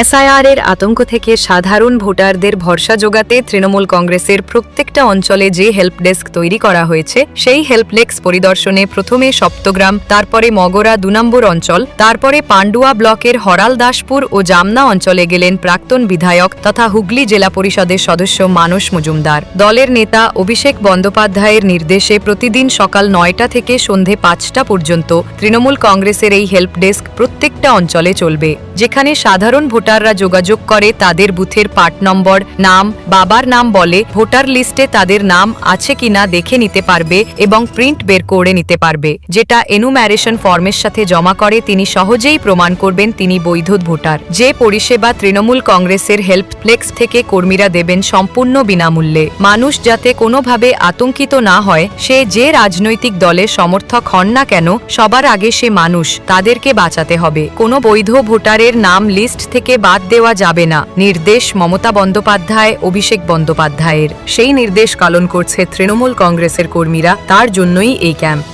SIR এর আতঙ্ক থেকে সাধারণ ভোটারদের ভরসা যোগাতে তৃণমূল কংগ্রেসের প্রত্যেকটা অঞ্চলে যে হেল্প ডেস্ক তৈরি করা হয়েছে, সেই হেল্প ডেস্ক পরিদর্শনে প্রথমে সপ্তগ্রাম, তারপরে মগরা দু নম্বর অঞ্চল, তারপরে পান্ডুয়া ব্লকের হরাল দাসপুর ও জামনা অঞ্চলে গেলেন প্রাক্তন বিধায়ক তথা হুগলি জেলা পরিষদের সদস্য মানস মজুমদার। দলের নেতা অভিষেক বন্দ্যোপাধ্যায়ের নির্দেশে প্রতিদিন সকাল নয়টা থেকে সন্ধে পাঁচটা পর্যন্ত তৃণমূল কংগ্রেসের এই হেল্প ডেস্ক প্রত্যেকটা অঞ্চলে চলবে, যেখানে সাধারণ ভোটাররা যোগাযোগ করে তাদের বুথের পার্ট নম্বর, নাম, বাবার নাম বলে, ভোটার লিস্টে তাদের নাম আছে কিনা দেখে নিতে পারবে এবং প্রিন্ট বের করে নিতে পারবে। যেটা এনুম্যারেশন ফর্মের সাথে জমা করে তিনি সহজেই প্রমাণ করবেন তিনি বৈধ ভোটার। যে পরিষেবা তৃণমূল কংগ্রেসের হেল্প ফ্লেক্স থেকে কর্মীরা দেবেন সম্পূর্ণ বিনামূল্যে। মানুষ যাতে কোনোভাবে আতঙ্কিত না হয়, সে যে রাজনৈতিক দলের সমর্থক হন না কেন, সবার আগে সে মানুষ, তাদেরকে বাঁচাতে হবে। কোনো বৈধ ভোটারের নাম লিস্ট থেকে বাদ দেওয়া যাবে না। নির্দেশ মমতা বন্দ্যোপাধ্যায় অভিষেক বন্দ্যোপাধ্যায়ের। সেই নির্দেশ পালন করছে তৃণমূল কংগ্রেসের কর্মীরা তার জন্যই এই ক্যাম্প।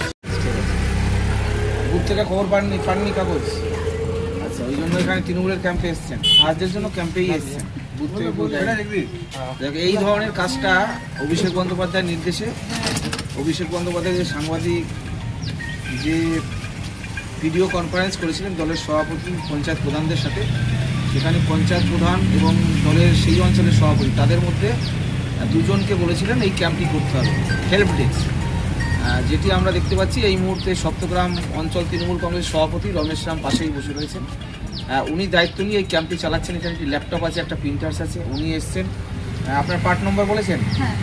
থেকে খবর পাননি পাননি কাগজ। আচ্ছা ওই জন্য এখানে তৃণমূলের ক্যাম্পে এসছেন। সাহায্যের জন্য ক্যাম্পেই এসছেন। বুথ থেকে বুথ দেখ, এই ধরনের কাজটা অভিষেক বন্দ্যোপাধ্যায়ের নির্দেশে অভিষেক বন্দ্যোপাধ্যায় যে সাংবাদিক যে ভিডিও কনফারেন্স করেছিলেন দলের সভাপতি পঞ্চায়েত প্রধানদের সাথে সেখানে পঞ্চায়েত প্রধান এবং দলের সেই অঞ্চলের সভাপতি তাদের মধ্যে দুজনকে বলেছিলেন এই ক্যাম্পটি করতে হবে হেল্প ডেস্ক যেটি আমরা দেখতে পাচ্ছি এই মুহূর্তে সপ্তগ্রাম অঞ্চল তৃণমূল কংগ্রেস সভাপতি রমেশ রাম পাশেই বসে রয়েছেন। উনি দায়িত্ব নিয়ে এই ক্যাম্পটি চালাচ্ছেন। এখানে একটি ল্যাপটপ আছে একটা প্রিন্টার্স আছে উনি এসছেন। আপনার পার্ট নম্বর বলেছেন?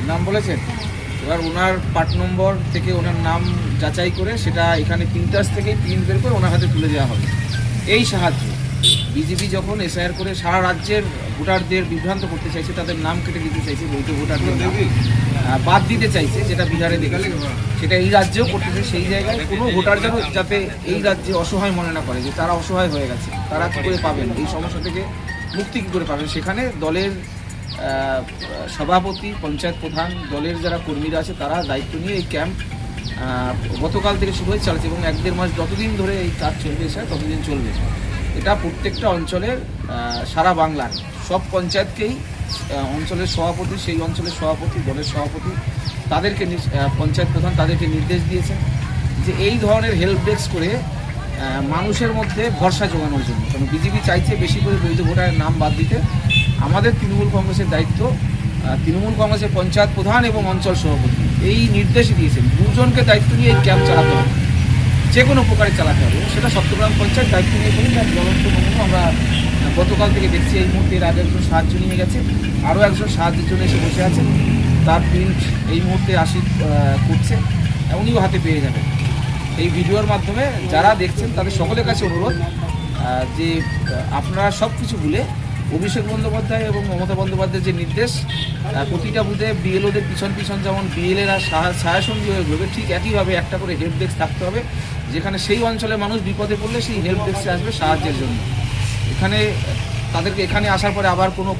নাম বলেছেন? এবার ওনার পার্ট নম্বর থেকে ওনার নাম যাচাই করে সেটা এখানে প্রিন্টার্স থেকে প্রিন্ট বের করে ওনার হাতে তুলে দেওয়া হবে। এই সাহায্য। বিজেপি যখন এসআইআর করে সারা রাজ্যের ভোটারদের বিভ্রান্ত করতে চাইছে তাদের নাম কেটে দিতে চাইছে বৈধ ভোটারদের বাদ দিতে চাইছে যেটা বিহারে দেখেছে। সেটা এই রাজ্যেও করতেছে সেই জায়গায় কোনো ভোটার যেন যাতে এই রাজ্যে অসহায় মনে না করে যে তারা অসহায় হয়ে গেছে তারা কী করে পাবেন? এই সমস্যা থেকে মুক্তি কী করে পাবেন? সেখানে দলের সভাপতি পঞ্চায়েত প্রধান দলের যারা কর্মীরা আছে তারা দায়িত্ব নিয়ে এই ক্যাম্প গতকাল থেকে শুরু হয়ে চালাচ্ছে এবং এক দেড় মাস যতদিন ধরে এই কাজ চলবে স্যার ততদিন চলবে। এটা প্রত্যেকটা অঞ্চলের সারা বাংলার। সব পঞ্চায়েতকেই অঞ্চলের সভাপতি, সেই অঞ্চলের সভাপতি, দলের সভাপতি, তাদেরকে পঞ্চায়েত প্রধান তাদেরকে নির্দেশ দিয়েছেন যে এই ধরনের হেল্প ডেস্ক করে মানুষের মধ্যে ভরসা জোগানোর জন্য। কারণ বিজেপি চাইছে বেশি করে বৈধ ভোটারের নাম বাদ দিতে। আমাদের তৃণমূল কংগ্রেসের দায়িত্ব তৃণমূল কংগ্রেসের পঞ্চায়েত প্রধান এবং অঞ্চল সভাপতি। এই নির্দেশ দিয়েছেন। দুজনকে দায়িত্ব নিয়ে এই ক্যাম্প চালাতে হবে। যে কোনো প্রকারে চালাতে হবে। সেটা সপ্তগ্রাম পঞ্চায়েত দায়িত্ব নিয়ে করি তার জ্বলন্ত নমুনা আমরা গতকাল থেকে দেখছি এই মুহূর্তে আগে একজন সাহায্য নিয়ে গেছে। আরও একজন সাহায্যের জন্য এসে বসে আছেন। তার প্রিন্ট এই মুহূর্তে আসি করছে উনিও হাতে পেয়ে যাবেন। এই ভিডিওর মাধ্যমে যারা দেখছেন, তাদের সকলের কাছে অনুরোধ যে আপনারা সব কিছু ভুলে অভিষেক বন্দ্যোপাধ্যায় এবং মমতা বন্দ্যোপাধ্যায়ের যে নির্দেশ প্রতিটা বুধে বিএলওদের পিছন পিছন যেমন বিএলএরা ছায়াসঙ্গী হয়ে ঘুরবে, ঠিক একইভাবে একটা করে হেল্প ডেস্ক থাকতে হবে, যেখানে সেই অঞ্চলে মানুষ বিপদে পড়লে সেই হেল্প ডেস্কে আসবে সাহায্যের জন্য। এখানে তাদেরকে এখানে আসার পরে আবার কোনো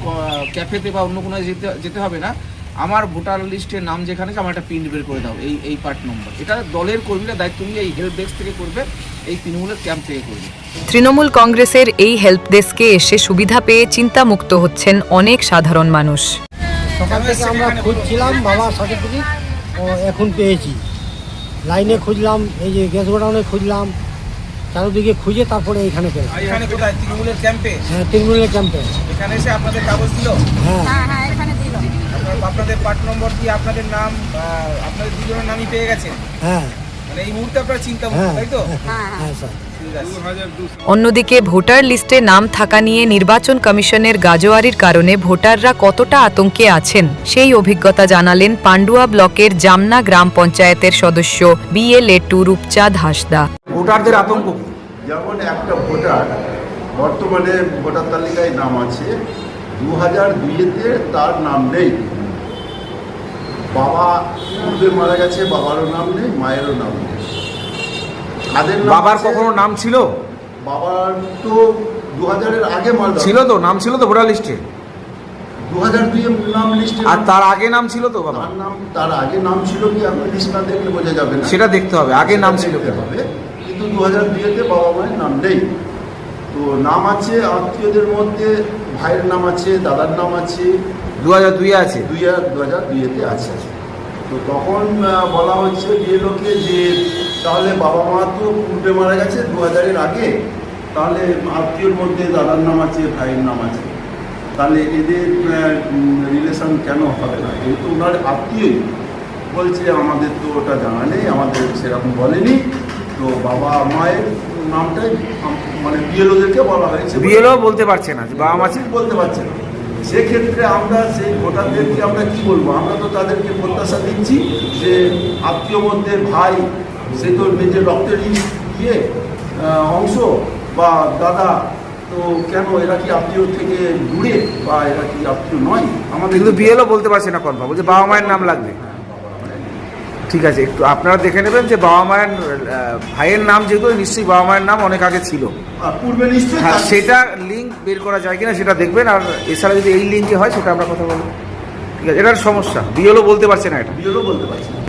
ক্যাফেতে বা অন্য কোনো যেতে যেতে হবে না। আমার ভোটার লিস্টের নাম যেখানে আছে আমার একটা প্রিন্ট বের করে দাও এই এই পার্ট নম্বর এটা দলের কর্মীরা দায়িত্ব নিয়ে এই হেল্প ডেস্ক থেকে করবে এই তৃণমূলের ক্যাম্প থেকে করবে। তৃণমূল কংগ্রেসের এই হেল্প ডেস্কে এসে সুবিধা পেয়ে চিন্তামুক্ত হচ্ছেন অনেক সাধারণ মানুষ। সকাল থেকে আমরা খুঁজছিলাম বাবার সার্টিফিকেট ও এখন পেয়েছি। লাইনে খুঁজলাম এই যে গ্যাস গোডাউনে খুঁজলাম চারদিকে খুঁজে তারপরে এখানে পেলাম। এখানে কোথায়? তৃণমূলের ক্যাম্পে হ্যাঁ তৃণমূলের ক্যাম্পে এখানে এসে আপনাদের কাগজ দিল? হ্যাঁ। আপনার- আপনাদের পার্ট নম্বর দিয়ে আপনাদের নাম আপনাদের দুজনের নামই পেয়ে গেছেন। হ্যাঁ। মানে এই মুহূর্তে আপনারা চিন্তা হ্যাঁ তাই তো? হ্যাঁ স্যার। অন্যদিকে ভোটার লিস্টে নাম থাকা নিয়ে নির্বাচন কমিশনের গাজোয়ারির কারণে ভোটাররা কতটা আতঙ্কে আছেন সেই অভিজ্ঞতা জানালেন পান্ডুয়া ব্লকের জামনা গ্রাম পঞ্চায়েতের সদস্য বিএলএ টু রূপচাঁদ হাসদা। ভোটারদের আতঙ্ক যেমন একটা ভোটার বর্তমানে ভোটার তালিকায় নাম আছে দু হাজার তার নাম নেই। বাবা পূর্বে মারা গেছে বাবারও নাম নেই মায়েরও নাম নেই। কাদের বাবার? কখনো নাম ছিল? বাবার তো দু হাজারের আগে মারা ছিল তো নাম ছিল তো ভোটার লিস্টে। দু হাজার দুইয়ে নাম লিস্টে আর তার আগে নাম ছিল তো বাবা? তার নাম তার আগে নাম ছিল কি? আপনি লিস্ট না দেখলে বোঝা যাবে না। সেটা দেখতে হবে আগে নাম ছিল কি? হবে কিন্তু দু হাজার দুইয়েতে বাবা মায়ের নাম নেই। তো নাম আছে আত্মীয়দের মধ্যে ভাইয়ের নাম আছে দাদার নাম আছে। দু হাজার দুইয়ে আছে? দুই হাজার দু হাজার দুইয়েতে আছে। তো তখন বলা হচ্ছে বিএলওকে যে তাহলে বাবা মা তো পূর্বে মারা গেছে দু হাজারের আগে তাহলে আত্মীয়র মধ্যে দাদার নাম আছে ভাইয়ের নাম আছে। তাহলে এদের রিলেশন কেন হবে না? যেহেতু ওনার আত্মীয়ই। বলছে আমাদের তো ওটা জানা নেই আমাদের সেরকম বলেনি। তো বাবা মায়ের নামটাই মানে বিএলওদেরকে বলা হয়েছে। বিএলও বলতে পারছে না বাবা মা বলতে পারছে না। সেক্ষেত্রে আমরা সেই ভোটারদেরকে আমরা কি বলব? আমরা তো তাদেরকে প্রত্যাশা দিচ্ছি যে আত্মীয় মধ্যে ভাই সে তো নিজের রক্তের ই- ইয়ে অংশ বা দাদা তো কেন এরা কি আত্মীয় থেকে দূরে বা এরা কি আত্মীয় নয়? আমাদের কিন্তু বিএলও বলতে পারছে না কনফার্ম বলছে বাবা মায়ের নাম লাগবে। ঠিক আছে একটু আপনারা দেখে নেবেন যে বাবা মায়ের ভাইয়ের নাম যেহেতু নিশ্চয়ই বাবা মায়ের নাম অনেক আগে ছিল। পূর্বে নিশ্চয়ই হ্যাঁ সেটা লিঙ্ক বের করা যায় কিনা সেটা দেখবেন আর এছাড়া যদি এই লিঙ্কে হয় সেটা আমরা কথা বলব। ঠিক আছে এটার সমস্যা। বিএলও বলতে পারছে না এটা। বিএলও বলতে পারছি না।